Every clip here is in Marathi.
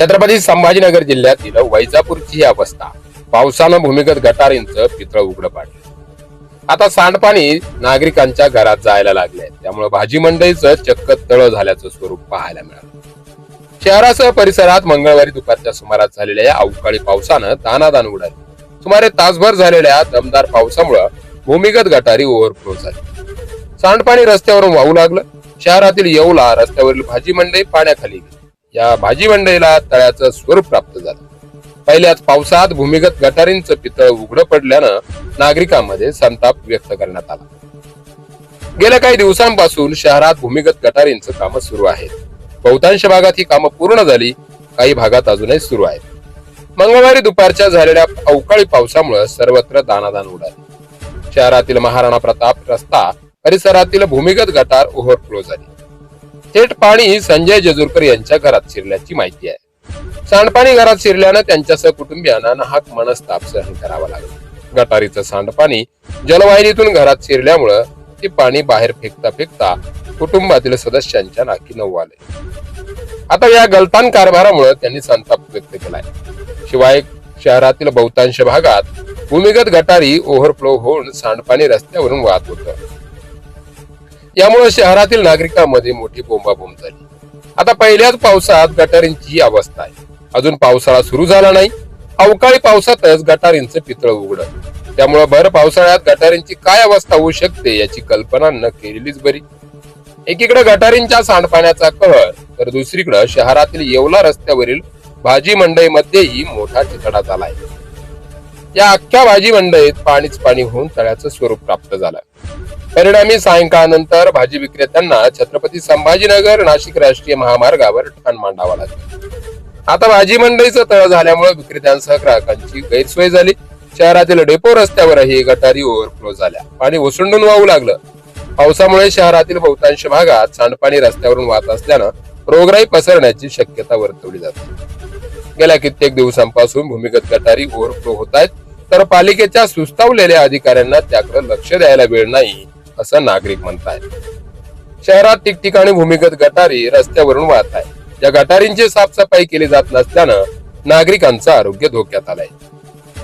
छत्रपती संभाजीनगर जिल्ह्यातील वैजापूरची ही अवस्था पावसानं भूमिगत गटारींचं पितळ उघडं पाडलं. आता सांडपाणी नागरिकांच्या घरात जायला लागले त्यामुळे भाजी मंडईचं चक्क तळ झाल्याचं स्वरूप पाहायला मिळालं. शहरासह परिसरात मंगळवारी दुपारच्या सुमारास झालेल्या या अवकाळी पावसानं दानादान उडाली. सुमारे तासभर झालेल्या दमदार पावसामुळे भूमिगत गटारी ओव्हरफ्लो झाली. सांडपाणी रस्त्यावरून वाहू लागलं. शहरातील येवला रस्त्यावरील भाजी मंडई पाण्याखाली गेली. या भाजी मंडईला तळ्याचं स्वरूप प्राप्त झालं. पहिल्याच पावसात भूमिगत गटारींचं पितळ उघडं पडल्यानं नागरिकांमध्ये संताप व्यक्त करण्यात आला. गेल्या काही दिवसांपासून शहरात भूमिगत गटारींचं कामं सुरू आहेत. बहुतांश भागात ही कामं पूर्ण झाली काही भागात अजूनही सुरू आहेत. मंगळवारी दुपारच्या झालेल्या अवकाळी पावसामुळे सर्वत्र दानादान उडाले. शहरातील महाराणा प्रताप रस्ता परिसरातील भूमिगत गटार ओव्हरफ्लो झाली. थेट पाणी संजय जेजूरकर यांच्या घरात शिरल्याची माहिती आहे. सांडपाणी घरात शिरल्यानं त्यांच्यासह कुटुंबियांना नाहक मनस्ताप सहन करावा लागला. गटारीचं सांडपाणी जलवाहिनीतून घरात शिरल्यामुळं ते पाणी बाहेर फेकता फेकता कुटुंबातील सदस्यांच्या नाकी नऊ आले. आता या गलतान कारभारामुळे त्यांनी संताप व्यक्त केलाय. शिवाय शहरातील बहुतांश भागात भूमिगत गटारी ओव्हरफ्लो होऊन सांडपाणी रस्त्यावरून वाहत होतं. यामुळे शहरातील नागरिकांमध्ये मोठी बोंबाबोंब झाली. आता पहिल्याच पावसात गटारींची ही अवस्था आहे. अजून पावसाळा सुरू झाला नाही. अवकाळी पावसातच गटारींचं पितळ उघड त्यामुळे भर पावसाळ्यात गटारींची काय अवस्था होऊ शकते याची कल्पना न केलेलीच बरी. एकीकडे गटारींच्या सांडपाण्याचा कहर तर दुसरीकडे शहरातील येवला रस्त्यावरील भाजी मंडईमध्येही मोठा चितडा झालाय. या अख्ख्या भाजी मंडईत पाणीच पाणी होऊन तळ्याचं स्वरूप प्राप्त झालं. परिणामी सायंकाळनंतर भाजी विक्रेत्यांना छत्रपती संभाजीनगर नाशिक राष्ट्रीय महामार्गावर ठाण मांडावा लागला. आता भाजी मंडईचं तळ झाल्यामुळे विक्रेत्यांसह ग्राहकांची गैरसोय झाली. शहरातील डेपो रस्त्यावरही गटारी ओव्हरफ्लो झाल्या. पाणी ओसंडून वाहू लागलं. पावसामुळे शहरातील बहुतांश भागात सांडपाणी रस्त्यावरून वाहत असल्यानं रोगराई पसरण्याची शक्यता वर्तवली जाते. गेल्या कित्येक दिवसांपासून भूमिगत गटारी ओव्हरफ्लो होत आहेत. तर पालिकेच्या सुस्तावलेल्या अधिकाऱ्यांना त्याकडे लक्ष द्यायला वेळ नाही. असं नागरिक म्हणताय शहरात ठिकठिकाणी भूमिगत गटारी रस्त्यावरून वाहत आहे या गटारींची साफसफाई केली जात नसल्यानं नागरिकांचं आरोग्य धोक्यात आलंय.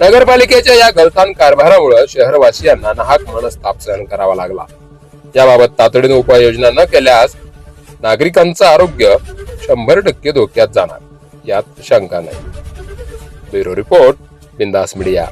नगरपालिकेच्या या गलथान कारभारामुळे शहरवासियांना नाहक मनस्ताप सहन करावा लागला. याबाबत तातडीने उपाययोजना न केल्यास नागरिकांचं आरोग्य शंभर टक्के धोक्यात जाणार यात शंका नाही. Bureau report Bindass media.